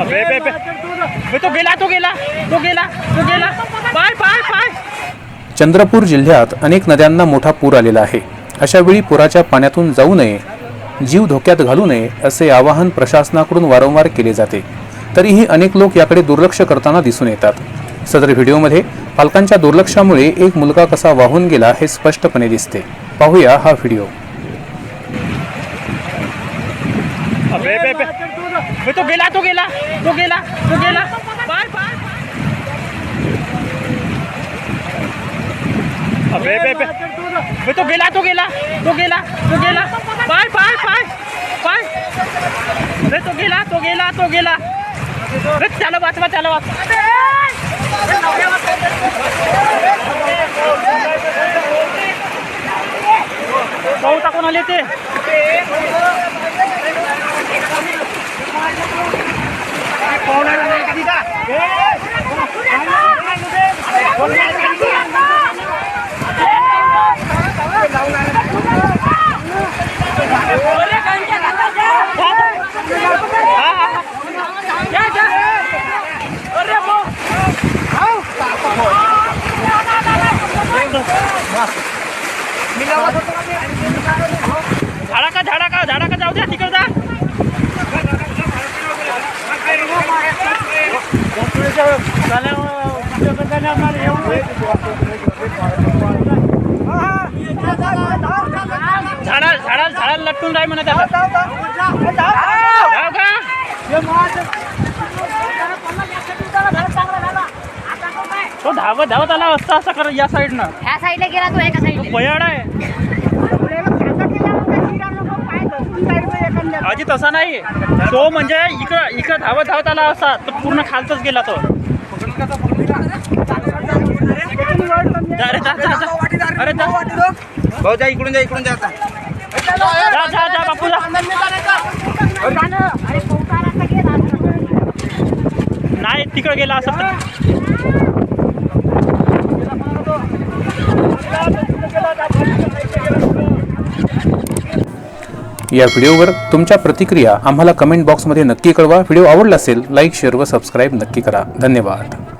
अबे बे बे तो गेला तो गेला तो गेला तो गेला. पाय पाय पाय. चंद्रपूर जिल्ह्यात अनेक नद्यांना मोठा पूर आलेला आहे. अशा वेळी पुराच्या पाण्यातून जाऊ नये जीव धोक्यात घालू नये असे आवाहन प्रशासनाकडून वारंवार केले जाते. तरीही अनेक लोक याकडे दुर्लक्ष करताना दिसून येतात. सदर व्हिडिओमध्ये पालकांच्या दुर्लक्षामुळे एक मुलगा कसा वाहून गेला हे स्पष्टपणे दिसते. पाहूया हा व्हिडिओ. अबे बे बे बे, तो गेला तो गेला तो गेला तो गेला। पाय पाय अबे। बे बे बे, तो गेला तो गेला तो गेला तो गेला। पाय पाय पाय पाय। बे तो गेला तो गेला तो गेला। बे, त्याला वाचवा त्याला वाचवा। पाऊल टाकून आले ते। झाडा का झाडा का झाडा का जाऊ द्या तिकडे जा. झाडा झाडा झाडाला लटकून राही म्हणत आहे जाऊ का तो धावत धावत आला असता असं कर या साईडनं. ह्या साईडला गेला तो एका साईडला. बयाड आहे. अजी तसा नाही. तो म्हणजे इकडं इकडं धावत धावत आला असता तो पूर्ण खालतच गेला तो. जा रे, जा, जा, जा. अरे जा. भाऊ जा इकडून जा इकडून जा आता. जा जा जा बापू जा नाही तिकडे गेला असं या व्हिडिओवर तुमच्या प्रतिक्रिया आम्हाला कमेंट बॉक्समध्ये नक्की कळवा. व्हिडिओ आवडला असेल लाईक शेअर व सबस्क्राईब नक्की करा. धन्यवाद.